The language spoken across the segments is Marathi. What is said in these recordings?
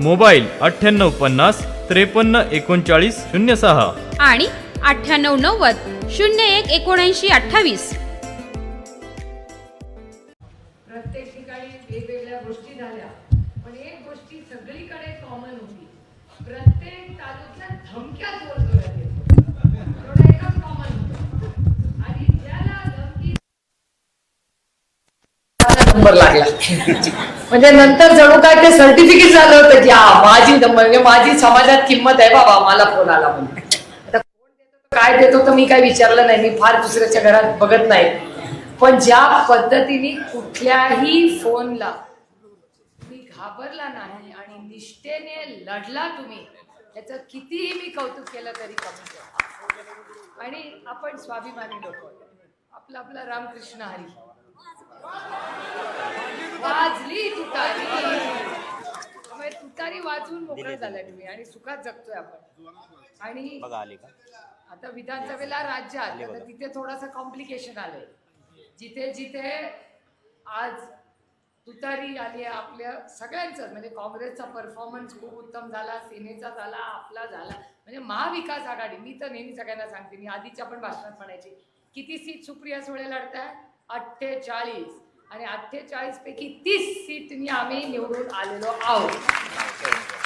मोबाईल अठ्ठ्याण्णव पन्नास त्रेपन्न एकोणचाळीस शून्य सहा. आणि अठ्ठ्याण्णव नव्वद शून्य एक एकोणऐंशी अठ्ठावीस. प्रत्येक ठिकाणी वेगवेगळ्या गोष्टी झाल्या पण एक गोष्टी सगळीकडे कॉमन होती. प्रत्येक तालुक्यात धमक्या जोर जोरात येत होत्या. एवढं एकच कॉमन होतं आणि ज्याला धमकी नंबर लागला. म्हणजे नंतर जणू काय ते सर्टिफिकेट झालं होतं की हा माझी नंबर म्हणजे माझी समाजात किंमत आहे बाबा मला फोन आला म्हणून. आता कोण देतो काय देतो तर मी काय विचारलं नाही मी फार दुसऱ्याच्या घरात बघत नाही. पण ज्या पद्धतीने कुठल्याही फोनला तुम्ही घाबरला नाही आणि निष्ठेने लढला तुम्ही याचं कितीही मी कौतुक केलं तरी कमी आणि आपण स्वाभिमानी लोक आपला आपला रामकृष्ण हरी. वाजली तुतारी. त्यामुळे तुतारी वाजवून मोकळं झालं तुम्ही आणि सुखात जगतोय आपण. आणि बघा आली का? आता विधानसभेला राज्य आलं तर तिथे थोडंसं कॉम्प्लिकेशन आलंय. जिथे जिथे आज तुतारी आली आहे आपल्या सगळ्यांचं म्हणजे काँग्रेसचा परफॉर्मन्स खूप उत्तम झाला सेनेचा झाला आपला झाला. म्हणजे महाविकास आघाडी मी तर नेहमी सगळ्यांना सांगते मी आधीच्या पण भाषणात म्हणायची किती सीट सुप्रिया सुळे लढताय? अठ्ठेचाळीस. आणि अठ्ठेचाळीस पैकी तीस सीटनी आम्ही निवडून आलेलो आहोत.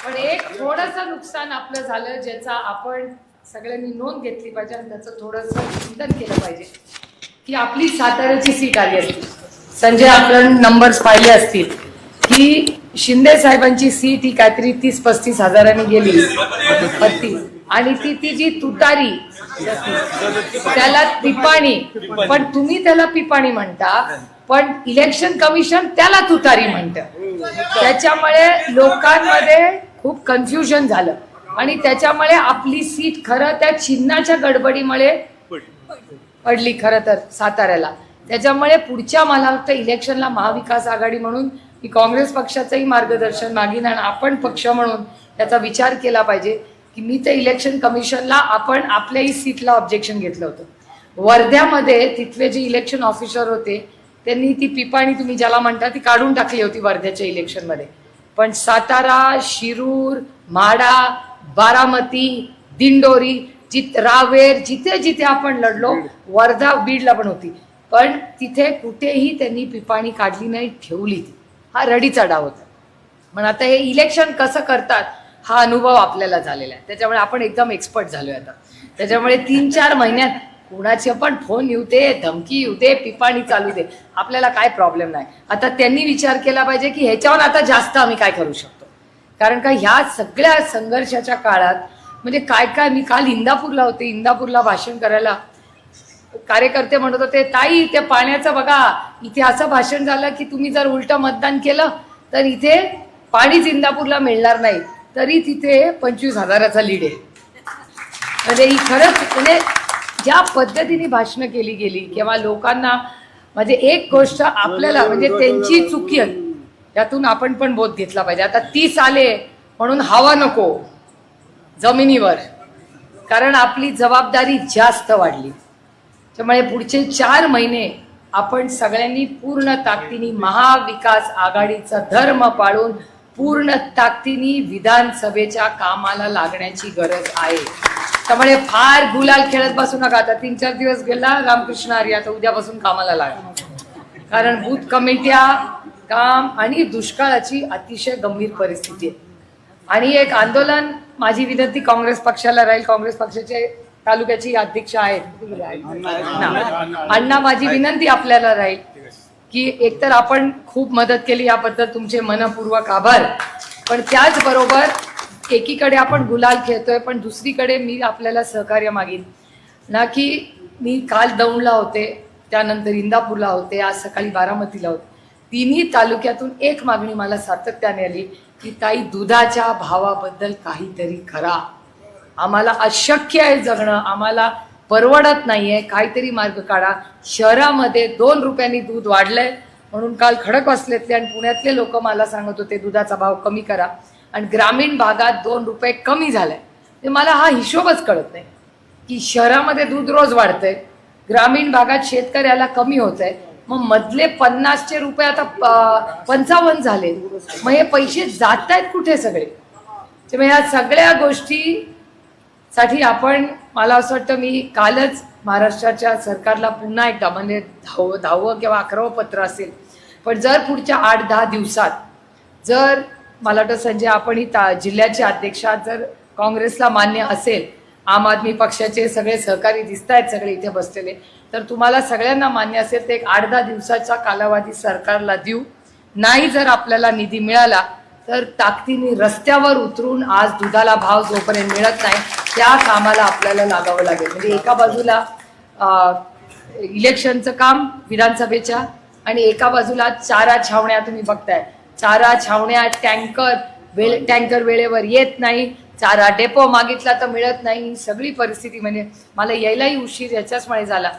पण एक थोडंसं नुकसान आपलं झालं ज्याचा आपण सगळ्यांनी नोंद घेतली पाहिजे आणि त्याचं थोडंसं चिंतन केलं पाहिजे. की आपली साताऱ्याची सीट आली असती. संजय आपण नंबर्स पाहिले असतील. की शिंदे साहेबांची सीट ही काहीतरी तीस पस्तीस हजारांनी गेली. पत्तीस आणि ती ती जी तुतारी त्याला पिपाणी. पण तुम्ही त्याला पिपाणी म्हणता पण इलेक्शन कमिशन त्याला तुतारी म्हणतं. त्याच्यामुळे लोकांमध्ये खूप कन्फ्युजन झालं. आणि त्याच्यामुळे आपली सीट खरं त्या चिन्हाच्या गडबडीमुळे पडली खरं तर साताऱ्याला. त्याच्यामुळे पुढच्या मला वाटतं इलेक्शनला महाविकास आघाडी म्हणून मी काँग्रेस पक्षाचंही मार्गदर्शन मागीन आणि आपण पक्ष म्हणून त्याचा विचार केला पाहिजे. की मी तर इलेक्शन कमिशनला आपण आपल्याही सीटला ऑब्जेक्शन घेतलं होतं. वर्ध्यामध्ये तिथले जे इलेक्शन ऑफिसर होते त्यांनी ती पिपाणी तुम्ही ज्याला म्हणता ती काढून टाकली होती वर्ध्याच्या इलेक्शनमध्ये पण सातारा शिरूर माडा बारामती दिंडोरी जित रावेर जिथे जिथे आपण लढलो वर्धा बीडला पण होती. पण तिथे कुठेही त्यांनी पिपाणी काढली नाही ठेवली ती. हा रडीचा डाव होता. पण आता हे इलेक्शन कसं करतात हा अनुभव आपल्याला झालेला आहे. त्याच्यामुळे आपण एकदम एक्सपर्ट झालोय आता. त्याच्यामुळे तीन चार महिन्यात कुणाचे पण फोन येऊ दे धमकी येऊ दे पिपाणी चालू दे आपल्याला काय प्रॉब्लेम नाही. आता त्यांनी विचार केला पाहिजे की ह्याच्यावर आता जास्त आम्ही काय करू शकतो? कारण का ह्या सगळ्या संघर्षाच्या काळात म्हणजे काय काय मी काल इंदापूरला होते इंदापूरला भाषण करायला. कार्यकर्ते म्हणत होते ताई ते पाण्याचं बघा इथे असं भाषण झालं की तुम्ही जर उलट मतदान केलं तर इथे पाणीच इंदापूरला मिळणार नाही. तरी तिथे पंचवीस हजाराचा लीड आहे. म्हणजे ही खरंच म्हणजे ज्या पद्धतीने भाषणं केली गेली किंवा लोकांना म्हणजे एक गोष्ट आपल्याला म्हणजे त्यांची चुकी आहे. यातून आपण पण बोध घेतला पाहिजे. आता तीस आले म्हणून हवा नको जमिनीवर. कारण आपली जबाबदारी जास्त वाढली. त्यामुळे पुढचे चार महिने आपण सगळ्यांनी पूर्ण ताकदीने महाविकास आघाडीचा धर्म पाळून पूर्ण ताकदीने विधानसभेच्या कामाला लागण्याची गरज आहे त्यामुळे फार गुलाल खेळत बसू नका आता तीन चार दिवस गेला रामकृष्ण हरी आता उद्यापासून कामाला लागा कारण बूथ कमिट्या काम आणि दुष्काळाची अतिशय गंभीर परिस्थिती आहे आणि एक आंदोलन माझी विनंती काँग्रेस पक्षाला राहील काँग्रेस पक्षाचे तालुक्याची अध्यक्ष आहेत अण्णा माझी विनंती आपल्याला राहील की एकतर आपण खूप मदत केली याबद्दल तुमचे मनपूर्वक आभार. पण त्याचबरोबर एकीकडे आपण गुलाल खेळतोय पण दुसरीकडे मी आपल्याला सहकार्य मागीन. ना की मी काल दौंडला होते त्यानंतर इंदापूरला होते आज सकाळी बारामतीला होते. तिन्ही तालुक्यातून एक मागणी मला सातत्याने आली की ताई दुधाच्या भावाबद्दल काहीतरी करा. आम्हाला अशक्य आहे जगणं आम्हाला परवडत नाहीये. काहीतरी मार्ग काढा. शहरामध्ये दोन रुपयांनी दूध वाढलंय. म्हणून काल खडक खडकवासलेतले आणि पुण्यातले लोक मला सांगत होते दुधाचा भाव कमी करा. आणि ग्रामीण भागात दोन रुपये कमी झालाय. ते मला हा हिशोबच कळत नाही. की शहरामध्ये दूध रोज वाढतंय. ग्रामीण भागात शेतकऱ्याला कमी होत आहे मग मधले पन्नासचे रुपये आता प- पंचावन्न झाले. मग हे पैसे जात आहेत कुठे सगळे? त्यामुळे ह्या सगळ्या गोष्टी साठी आपण मला असं वाटतं मी कालच महाराष्ट्राच्या सरकारला पुन्हा एकदा म्हणजे धाव दहावं किंवा अकरावं पत्र असेल. पण जर पुढच्या आठ दहा दिवसात जर मला वाटतं संजय आपण ही ता जिल्ह्याच्या अध्यक्षा जर काँग्रेसला मान्य असेल आम आदमी पक्षाचे सगळे सहकारी दिसत आहेत सगळे इथे बसलेले तर तुम्हाला सगळ्यांना मान्य असेल ते एक आठ दहा दिवसाचा कालावधी सरकारला देऊ. नाही जर आपल्याला निधी मिळाला तर ताकदीने रस्त्यावर उतरून आज दुधाला भाव जोपर्यंत मिळत नाही त्या कामाला आपल्याला लागावं लागेल. म्हणजे एका बाजूला इलेक्शनचं काम विधानसभेच्या आणि एका बाजूला चारा छावण्या तुम्ही बघताय. चारा छावण्या टँकर वेळे टँकर वेळेवर येत नाही. चारा डेपो मागितला तर मिळत नाही. ही सगळी परिस्थिती म्हणजे मला यायलाही उशीर याच्याचमुळे झाला.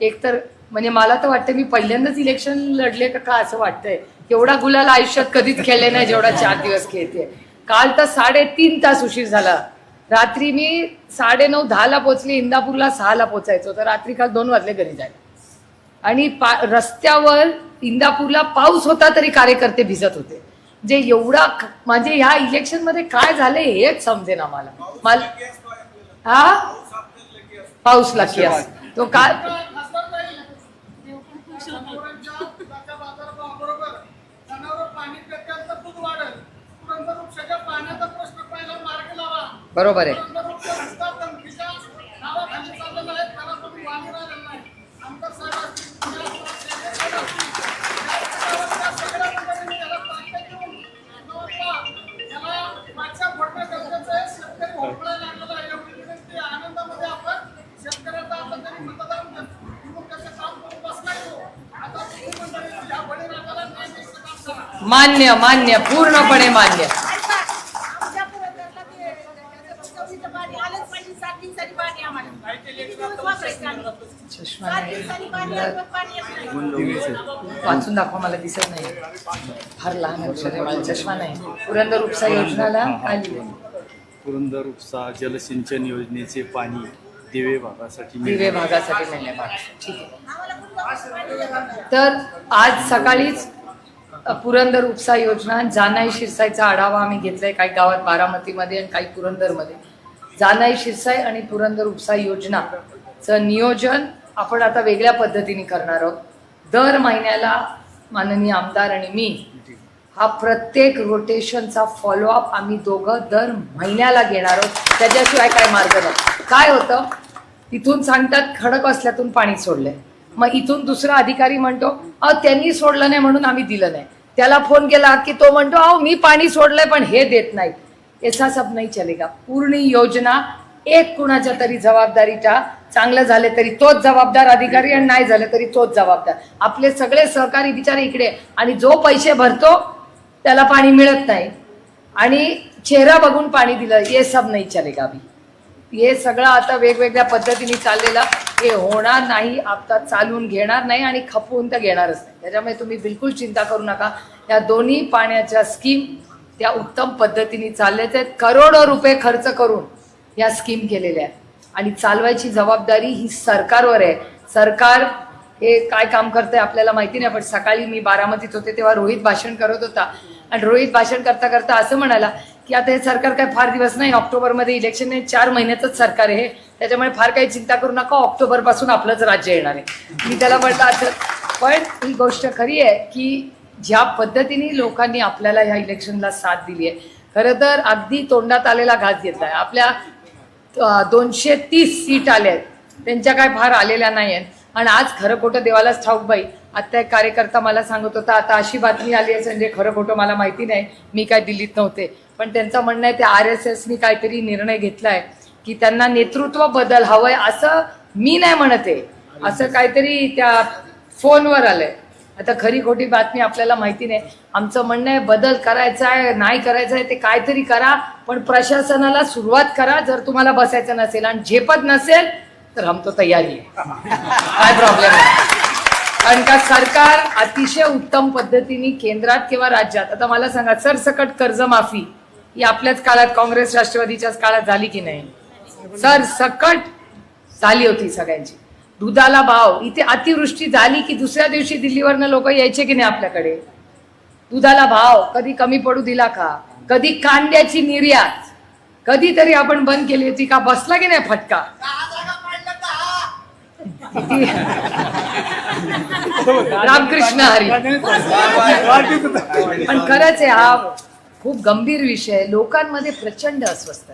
एकतर म्हणजे मला तर वाटतं मी पहिल्यांदाच इलेक्शन लढले का का असं वाटतंय. एवढा गुलाल आयुष्यात कधीच खेळले नाही जेवढा चार दिवस खेळते काल तर साडेतीन तास उशीर झाला. रात्री मी साडेनऊ दहाला पोचली इंदापूरला सहाला पोचायचो तर रात्री काल दोन वाजले घरी जायला. आणि पा रस्त्यावर इंदापूरला पाऊस होता तरी कार्यकर्ते भिजत होते. जे एवढा म्हणजे ह्या इलेक्शनमध्ये काय झालंय हेच समजे ना मला हा? पाऊस लकी तो काय बरोबर आहे. मान्य मान्य पूर्णपणे मान्य आमच्या पुरंदरला ते चवीचं पाणी आलंच पाहिजे सात दिवसांनी पाणी आम्हाला किती दिवस वापरायचं आम्ही? चष्मा सात नाही दिवसांनी पाणी आलं, पाणी येत नाही. वाचून दाखवा मला दिसत नाही. फार लहान अक्षर आहे मला चष्मा नाही. पुरंदर उपसा योजनाला आली. पुरंदर. उपसा जलसिंचन योजनेचे पाणी दिवे भागासाठी दिवे. भागासाठी मिळणे ठीक आहे. तर आज सकाळीच पुरंदर उपसा योजना जानाई शिरसाईचा आढावा आम्ही घेतलाय काही गावात बारामतीमध्ये आणि काही पुरंदरमध्ये. जानाई शिरसाई आणि पुरंदर उपसा योजनाचं नियोजन आपण आता वेगळ्या पद्धतीने करणार आहोत. दर महिन्याला माननीय आमदार आणि मी हा प्रत्येक रोटेशनचा फॉलोअप आम्ही दोघं दर महिन्याला घेणार आहोत. त्याच्याशिवाय काय मार्ग नाही. काय होतं? इथून सांगतात खडक असल्यातून पाणी सोडलंय. मग इथून दुसरा अधिकारी म्हणतो अहो त्यांनी सोडलं नाही म्हणून आम्ही दिलं नाही. त्याला फोन केला की तो म्हणतो अहो मी पाणी सोडलंय पण हे देत नाहीत. ऐसा सब नाही चलेगा. पूर्ण योजना एक कुणाच्या तरी जबाबदारीच्या चांगलं झालं तरी तोच जबाबदार अधिकारी आणि नाही झालं तरी तोच जबाबदार. आपले सगळे सहकारी बिचारे इकडे आणि जो पैसे भरतो त्याला पाणी मिळत नाही. आणि चेहरा बघून पाणी दिलं हे सब नाही चलेगा अभी हे सगळं आता वेगवेगळ्या पद्धतीने चाललेलं हे होणार नाही आता चालून घेणार नाही आणि खपवून तर घेणारच नाही. त्याच्यामुळे तुम्ही बिलकुल चिंता करू नका. या दोन्ही पाण्याच्या स्कीम त्या उत्तम पद्धतीने चालल्याच आहेत करोडो रुपये खर्च करून या स्कीम केलेल्या आहेत. आणि चालवायची जबाबदारी ही सरकारवर आहे. सरकार हे काय काम करतंय आपल्याला माहिती नाही पण सकाळी मी बारामतीत होते तेव्हा रोहित भाषण करत होता. आणि रोहित भाषण करता करता असं म्हणाला की आता हे सरकार काय फार दिवस नाही ऑक्टोबरमध्ये इलेक्शन आहे चार महिन्याचंच सरकार आहे हे. त्याच्यामुळे फार काही चिंता करू नका ऑक्टोबरपासून आपलंच राज्य येणार आहे. मी त्याला म्हटलं असं पण ही गोष्ट खरी आहे की ज्या पद्धतीने लोकांनी आपल्याला ह्या इलेक्शनला साथ दिली आहे खरं तर अगदी तोंडात आलेला घास आहे आपल्या दोनशे तीस सीट आल्या आहेत. त्यांच्या काय फार आलेल्या नाही आहेत. आणि आज खरं खोटं देवालाच ठाऊक बाई. आता एक कार्यकर्ता मला सांगत होता आता अशी बातमी आली आहे संजय खरं खोटं मला माहिती नाही. मी काय दिल्लीत नव्हते. पण त्यांचं म्हणणं आहे ते आर एस एसनी काहीतरी निर्णय घेतलाय की त्यांना नेतृत्व बदल हवंय असं मी नाही म्हणत आहे. असं काहीतरी त्या फोनवर आलंय. आता खरी खोटी बातमी आपल्याला माहिती नाही. आमचं म्हणणं आहे बदल करायचा आहे नाही करायचं आहे ते काहीतरी करा पण प्रशासनाला सुरुवात करा. जर तुम्हाला बसायचं नसेल आणि झेपत नसेल तर हम तो तयारी आहे. काय प्रॉब्लेम आहे? कारण का सरकार अतिशय उत्तम पद्धतीने केंद्रात किंवा राज्यात आता मला सांगा सरसकट कर्जमाफी ही आपल्याच काळात काँग्रेस राष्ट्रवादीच्याच काळात झाली की नाही? सरसकट झाली होती सगळ्यांची. दुधाला भाव. इथे अतिवृष्टी झाली की दुसऱ्या दिवशी दिल्लीवरनं लोक यायचे की नाही आपल्याकडे? दुधाला भाव. कधी कमी पडू दिला का? कधी कांद्याची निर्यात. कधीतरी आपण बंद केली होती का? बसला की नाही फटका? रामकृष्ण हरी. पण खरंच आहे हा खूप गंभीर विषय लोकांमध्ये प्रचंड अस्वस्थता.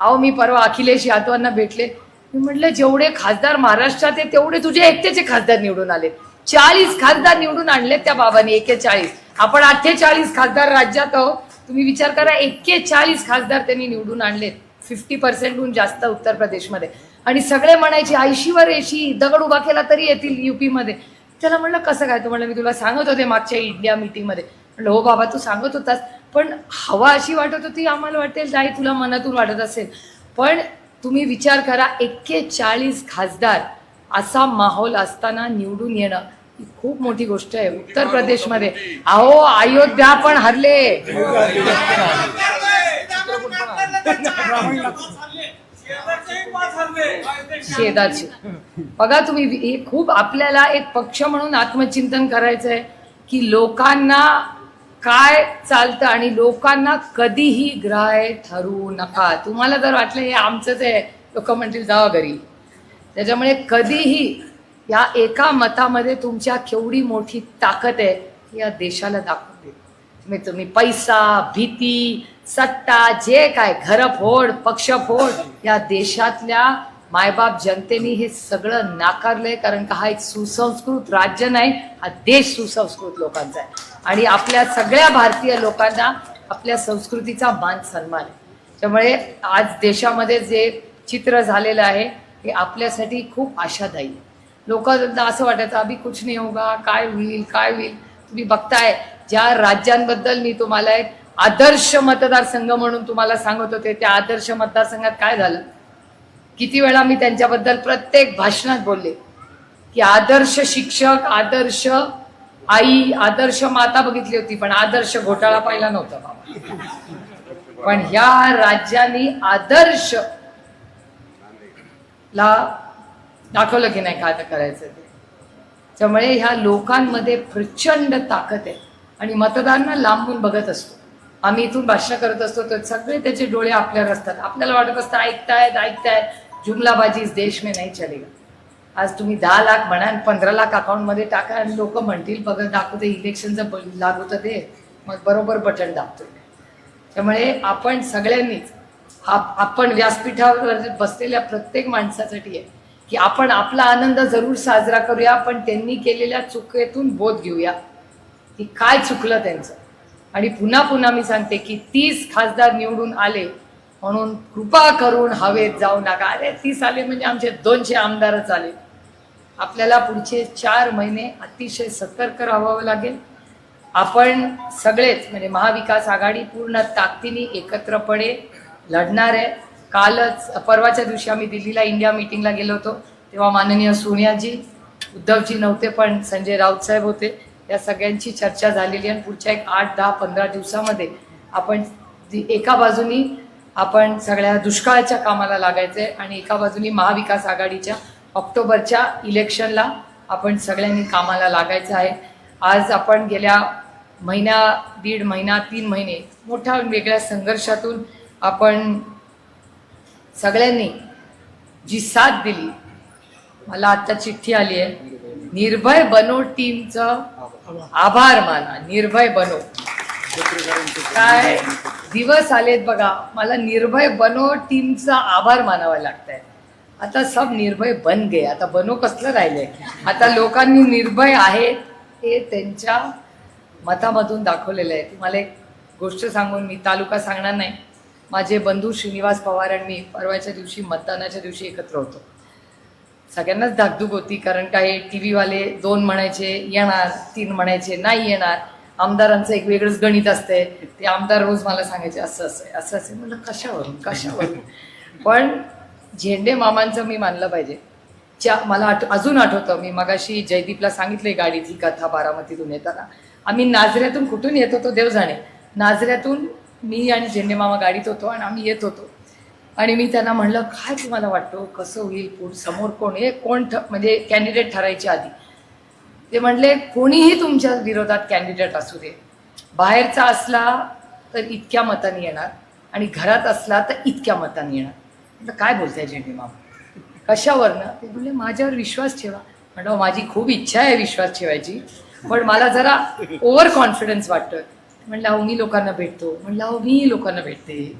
अहो मी परवा अखिलेश यादवांना भेटले. मी म्हटलं जेवढे खासदार महाराष्ट्रात आहे तेवढे तुझे एकटेचे खासदार निवडून आले चाळीस खासदार निवडून आणले त्या बाबांनी एकेचाळीस. आपण अठ्ठेचाळीस खासदार राज्यात आहो तुम्ही विचार करा एक्केचाळीस खासदार त्यांनी निवडून आणलेत. फिफ्टी पर्सेंटहून जास्त उत्तर प्रदेशमध्ये. आणि सगळे म्हणायचे ऐंशीवर ऐशी दगड उभा केला तरी येतील युपीमध्ये. त्याला म्हणलं कसं काय? तू म्हणलं मी तुला सांगत होते मागच्या इंडिया मिटिंगमध्ये. म्हणलं हो बाबा तू सांगत होतास. पण हवा अशी वाटत होती आम्हाला वाटेल नाही तुला मनातून वाटत असेल. पण तुम्ही विचार करा एक्केचाळीस खासदार असा माहोल असताना निवडून येणं ही खूप मोठी गोष्ट आहे उत्तर प्रदेशमध्ये. अहो अयोध्या पण हरले. शेजारची. बघा तुम्ही हे खूप आपल्याला एक पक्ष म्हणून आत्मचिंतन करायचं आहे की लोकांना काय चालतं आणि लोकांना कधीही ग्राह्य ठरवू नका. तुम्हाला जर वाटलं हे आमचंच आहे लोक म्हणतील जावा घरी. त्याच्यामुळे कधीही या एका मतामध्ये तुमच्या केवढी मोठी ताकद आहे या देशाला दाखवून दे तुम्ही तुम्ही पैसा भीती सत्ता जे काय घर फोड पक्ष फोड या देशातल्या मायबाप जनतेने हे सगळं नाकारलंय कारण का हा एक सुसंस्कृत राज्य नाही हा देश सुसंस्कृत लोकांचा आहे. आणि आपल्या सगळ्या भारतीय लोकांना आपल्या संस्कृतीचा मान सन्मान आहे. त्यामुळे आज देशामध्ये जे चित्र झालेलं आहे हे आपल्यासाठी खूप आशादायी आहे. लोकांना असं वाटायचं अभि कुछ नाही होगा काय होईल काय होईल? तुम्ही बघताय ज्या राज्यांबद्दल मी तुम्हाला एक आदर्श मतदारसंघ म्हणून तुम्हाला सांगत होते त्या आदर्श मतदारसंघात काय झालं? किती वेळा मी त्यांच्याबद्दल प्रत्येक भाषणात बोलले की आदर्श शिक्षक आदर्श आई आदर्श माता बघितली होती पण आदर्श घोटाळा पाहिला नव्हता बाबा. पण ह्या राज्यांनी आदर्श ला दाखवलं की नाही काय आता करायचं ते. त्यामुळे ह्या लोकांमध्ये प्रचंड ताकद आहे. आणि मतदारांना लांबून बघत असतो. आम्ही इथून भाषण करत असतो तर सगळे त्याचे डोळे आपल्यावर असतात. आपल्याला वाटत असतं ऐकतायत ऐकतायत. जुमलाबाजी इस देश में नाही चलेगा। आज तुम्ही दहा लाख म्हणा आणि पंधरा लाख अकाउंटमध्ये टाका आणि लोक म्हणतील बघा दाखवते इलेक्शनचं लागू तर ते मग बरोबर बटन दाबतोय. त्यामुळे आपण सगळ्यांनीच हा आपण व्यासपीठावर बसलेल्या प्रत्येक माणसासाठी आहे की आपण आपला आनंद जरूर साजरा करूया पण त्यांनी केलेल्या चुकेतून बोध घेऊया. की काय चुकलं त्यांचं? आणि पुन्हा पुन्हा मी सांगते की तीस खासदार निवडून आले म्हणून कृपा करून हवेत जाऊ नका. अरे तीस आले म्हणजे आमचे दोनशे आमदारच आले. आपल्याला पुढचे चार महिने अतिशय सतर्क राहावं लागेल. आपण सगळेच म्हणजे महाविकास आघाडी पूर्ण ताकदीने एकत्रपणे लढणार आहे. कालच परवाच्या दिवशी आम्ही दिल्लीला इंडिया मीटिंगला गेलो होतो तेव्हा माननीय सोनियाजी उद्धवजी नव्हते पण संजय राऊत साहेब होते. या सगळ्यांची चर्चा झालेली आहे. आणि पुढच्या एक आठ दहा पंधरा दिवसामध्ये आपण एका बाजूनी आपण सगळ्या दुष्काळाच्या कामाला लागायचं आहे आणि एका बाजूनी महाविकास आघाडीच्या ऑक्टोबरच्या इलेक्शनला आपण सगळ्यांनी कामाला लागायचं आहे. आज आपण गेल्या महिन्या दीड महिना तीन महिने मोठ्या वेगळ्या संघर्षातून आपण सगळ्यांनी जी साथ दिली मला आता चिठ्ठी आली आहे. निर्भय बनो टीमचं आभार माना निर्भय बनो. काय? दिवस आलेत बघा. मला निर्भय बनो टीमचा आभार मानावा लागतंय. आता सब निर्भय बन गे आता बनो कसलं राहिले? आता लोकांनी निर्भय आहे हे त्यांच्या मतामधून दाखवलेलं आहे. तुम्हाला एक गोष्ट सांगून मी तालुका सांगणार नाही. माझे बंधू श्रीनिवास पवार आणि मी परवाच्या दिवशी मतदानाच्या दिवशी एकत्र होतो. सगळ्यांनाच धाकधूक होती कारण काय टी व्हीवाले दोन म्हणायचे येणार. तीन म्हणायचे नाही येणार. आमदारांचं एक वेगळंच गणित असतंय. ते आमदार रोज मला सांगायचे असं असं आहे, असं असं आहे. म्हणलं कशावरून कशावरून? पण झेंडे मामांचं मी मानलं पाहिजे. च्या मला आठ अजून आठवतं मी मगाशी जयदीपला सांगितलं गाडीतली कथा बारामतीतून येताना. आम्ही नाझऱ्यातून कुठून येत होतो देव जाणे नाझऱ्यातून मी आणि झेंडे मामा गाडीत होतो आणि आम्ही येत होतो. आणि मी त्यांना म्हणलं काय तुम्हाला वाटतो? कसं होईल? पुढ समोर कोण? आहे कोण ठ म्हणजे कॅन्डिडेट ठरायच्या आधी. ते म्हणले कोणीही तुमच्या विरोधात कॅन्डिडेट असू दे. बाहेरचा असला तर इतक्या मतांनी येणार आणि घरात असला तर इतक्या मतांनी येणार. म्हटलं काय बोलताय झेंडे मामा? कशावरनं? ते म्हणले माझ्यावर विश्वास ठेवा. म्हणलं हो, माझी खूप इच्छा आहे विश्वास ठेवायची पण मला जरा ओव्हर कॉन्फिडन्स वाटतं म्हणलं अहो मी लोकांना भेटतो. म्हणलं अहो मी लोकांना भेटते.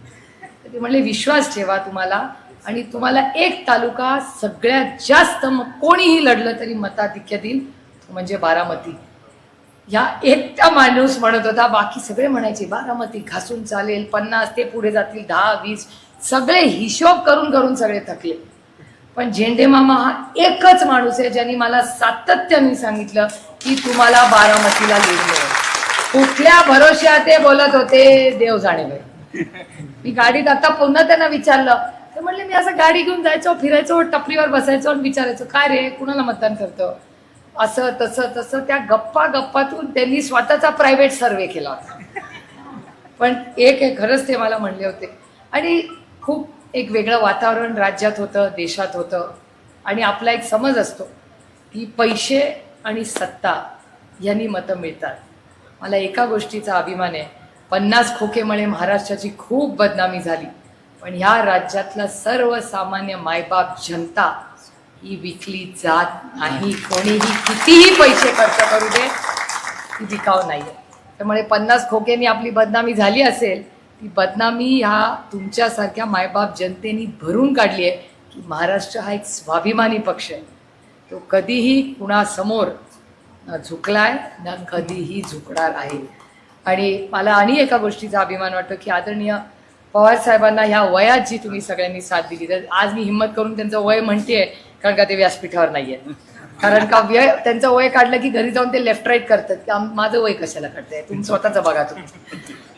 तर ते म्हणले विश्वास ठेवा तुम्हाला आणि तुम्हाला एक तालुका सगळ्यात जास्त मग कोणीही लढलं तरी मताधिक्य देईल म्हणजे बारामती. ह्या एकटा माणूस म्हणत होता बाकी सगळे म्हणायचे बारामती घासून चालेल पन्नास ते पुढे जातील दहा वीस सगळे हिशोब करून करून सगळे थकले. पण झेंडे मामा हा एकच माणूस आहे ज्यांनी मला सातत्याने सांगितलं की तुम्हाला बारामतीला लिहिलं कुठल्या भरोश्या ते बोलत होते देव जाणे बाई. मी गाडीत आता पुन्हा त्यांना विचारलं. तर म्हणले मी असं गाडी घेऊन जायचो फिरायचो टपरीवर बसायचो आणि विचारायचो काय रे कुणाला मतदान करतो? असं तसं तसं त्या गप्पा गप्पातून त्यांनी स्वतःचा प्रायव्हेट सर्वे केला होता. पण एक आहे खरंच ते मला म्हणले होते. आणि खूप एक वेगळं वातावरण राज्यात होतं देशात होतं. आणि आपला एक समज असतो की पैसे आणि सत्ता यांनी मतं मिळतात. मला एका गोष्टीचा अभिमान आहे. पन्नास खोकेमुळे महाराष्ट्राची खूप बदनामी झाली. पण ह्या राज्यातला सर्वसामान्य मायबाप जनता ही विकली जात नाही. कोणीही कितीही पैसे खर्च करू दे ती विकाव नाही त्यामुळे पन्नास खोक्यांनी आपली बदनामी झाली असेल ती बदनामी ह्या तुमच्यासारख्या मायबाप जनतेने भरून काढली आहे की महाराष्ट्र हा एक स्वाभिमानी पक्ष आहे. तो कधीही कुणासमोर न झुकलाय न कधीही झुकणार आहे. आणि मला आणि एका गोष्टीचा अभिमान वाटतो की आदरणीय पवार साहेबांना ह्या वयात जी तुम्ही सगळ्यांनी साथ दिली. तर आज मी हिंमत करून त्यांचं वय म्हणतेय कारण का ते व्यासपीठावर नाहीये. कारण का वय त्यांचं वय काढलं की घरी जाऊन ते लेफ्ट राईट करतात. की माझं वय कशाला काढतंय? तुम्ही स्वतःचं बघा तुम्ही.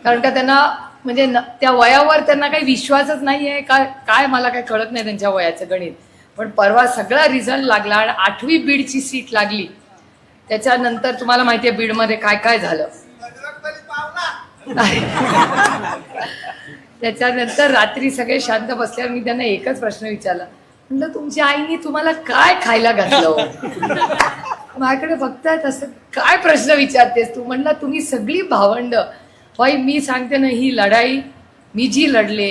कारण का त्यांना म्हणजे त्या वयावर त्यांना काही विश्वासच नाहीये. का काय मला काही कळत नाही त्यांच्या वयाचं गणित. पण परवा सगळा रिझल्ट लागला आणि आठवी बीडची सीट लागली. त्याच्यानंतर तुम्हाला माहितीये बीडमध्ये काय काय झालं. त्याच्यानंतर रात्री सगळे शांत बसल्यावर मी त्यांना एकच प्रश्न विचारला. म्हटलं तुमच्या आईने तुम्हाला काय खायला घातलं? हो?" माझ्याकडे बघतायत असं काय प्रश्न विचारतेस तू? म्हणला तुम्ही सगळी भावंड. बाई मी सांगते ना ही लढाई मी जी लढले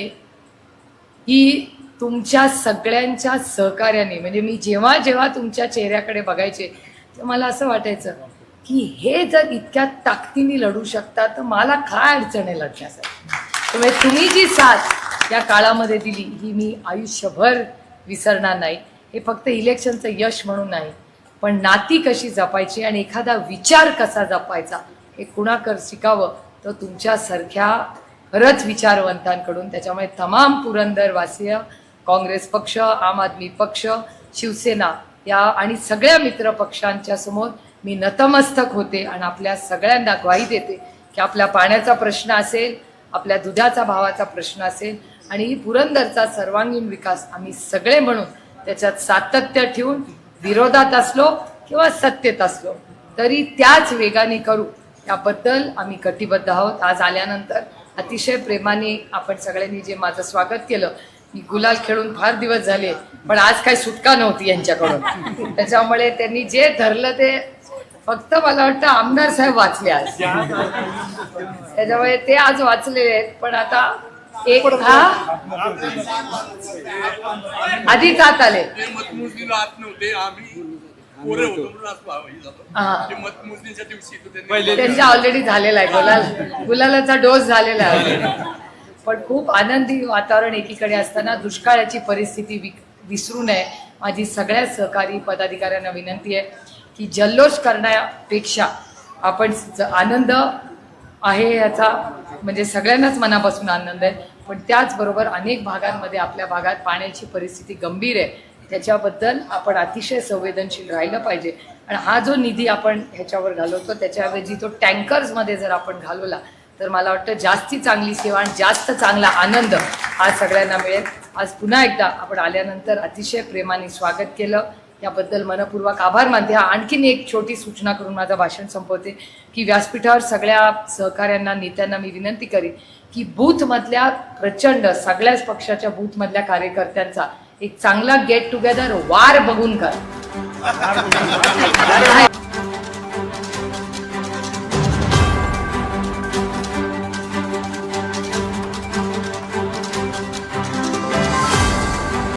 ही तुमच्या सगळ्यांच्या सहकार्याने म्हणजे मी जेव्हा जेव्हा तुमच्या चेहऱ्याकडे बघायचे तेव्हा मला असं वाटायचं की हे जर इतक्या ताकदीने लढू शकता तर मला काय अडचण आहे लढण्यासाठी? त्यामुळे तुम्ही जी साथ या काळामध्ये दिली ही मी आयुष्यभर विसरणार नाही. हे फक्त इलेक्शनचं यश म्हणून नाही पण नाती कशी जपायची आणि एखादा विचार कसा जपायचा हे कुणाकर शिकावं तर तुमच्यासारख्या खरंच विचारवंतांकडून. त्याच्यामुळे तमाम पुरंदरवासीय काँग्रेस पक्ष आम आदमी पक्ष शिवसेना या आणि सगळ्या मित्र पक्षांच्या समोर मी नतमस्तक होते आणि आपल्या सगळ्यांना ग्वाही देते की आपल्या पाण्याचा प्रश्न असेल आपल्या दुधाचा भावाचा प्रश्न असेल आणि पुरंदरचा सर्वांगीण विकास आम्ही सगळे म्हणून त्याच्यात सातत्य ठेवून विरोधात असलो किंवा सत्तेत असलो तरी त्याच वेगाने करू याबद्दल आम्ही कटिबद्ध आहोत. आज आल्यानंतर अतिशय प्रेमाने आपण सगळ्यांनी जे माझं स्वागत केलं मी गुलाल खेळून फार दिवस झाले पण आज काही सुटका नव्हती यांच्याकडून. त्याच्यामुळे त्यांनी जे धरलं ते फक्त मला वाटतं आमदार साहेब वाचले आज. त्याच्यामुळे ते आज वाचलेले आहेत पण आता एक हा? आधीच आत आले. ते मतमोजणीला आत नव्हते आम्ही पोरे होतो म्हणून आज पाहावं हे झालं. हा. ते मतमोजणीच्या दिवशी तो त्यांनी त्यांचा ऑलरेडी झालेला आहे गुलाल गुलालाचा डोस झालेला आहे. पण खूप आनंदी वातावरण एकीकडे असताना दुष्काळाची परिस्थिती वि विसरू नये. माझी सगळ्या सहकारी पदाधिकाऱ्यांना विनंती आहे की जल्लोष करण्यापेक्षा आपण ज- आनंद आहे याचा म्हणजे सगळ्यांनाच मनापासून आनंद आहे. पण त्याचबरोबर अनेक भागांमध्ये आपल्या भागात पाण्याची परिस्थिती गंभीर आहे. त्याच्याबद्दल आपण अतिशय संवेदनशील राहिलं पाहिजे. आणि हा जो निधी आपण ह्याच्यावर घालवतो त्याच्याऐवजी तो टँकर्समध्ये जर आपण घालवला तर मला वाटतं जास्ती चांगली सेवा आणि जास्त चांगला आनंद आज सगळ्यांना मिळेल. आज पुन्हा एकदा आपण आल्यानंतर अतिशय प्रेमाने स्वागत केलं. याबद्दल मनपूर्वक आभार मानते. हा आणखीन एक छोटी सूचना करून माझं भाषण संपवते की व्यासपीठावर सगळ्या सहकाऱ्यांना नेत्यांना मी विनंती करेन की बूथमधल्या प्रचंड सगळ्याच पक्षाच्या बूथमधल्या कार्यकर्त्यांचा एक चांगला गेट टुगेदर वार बघून कर.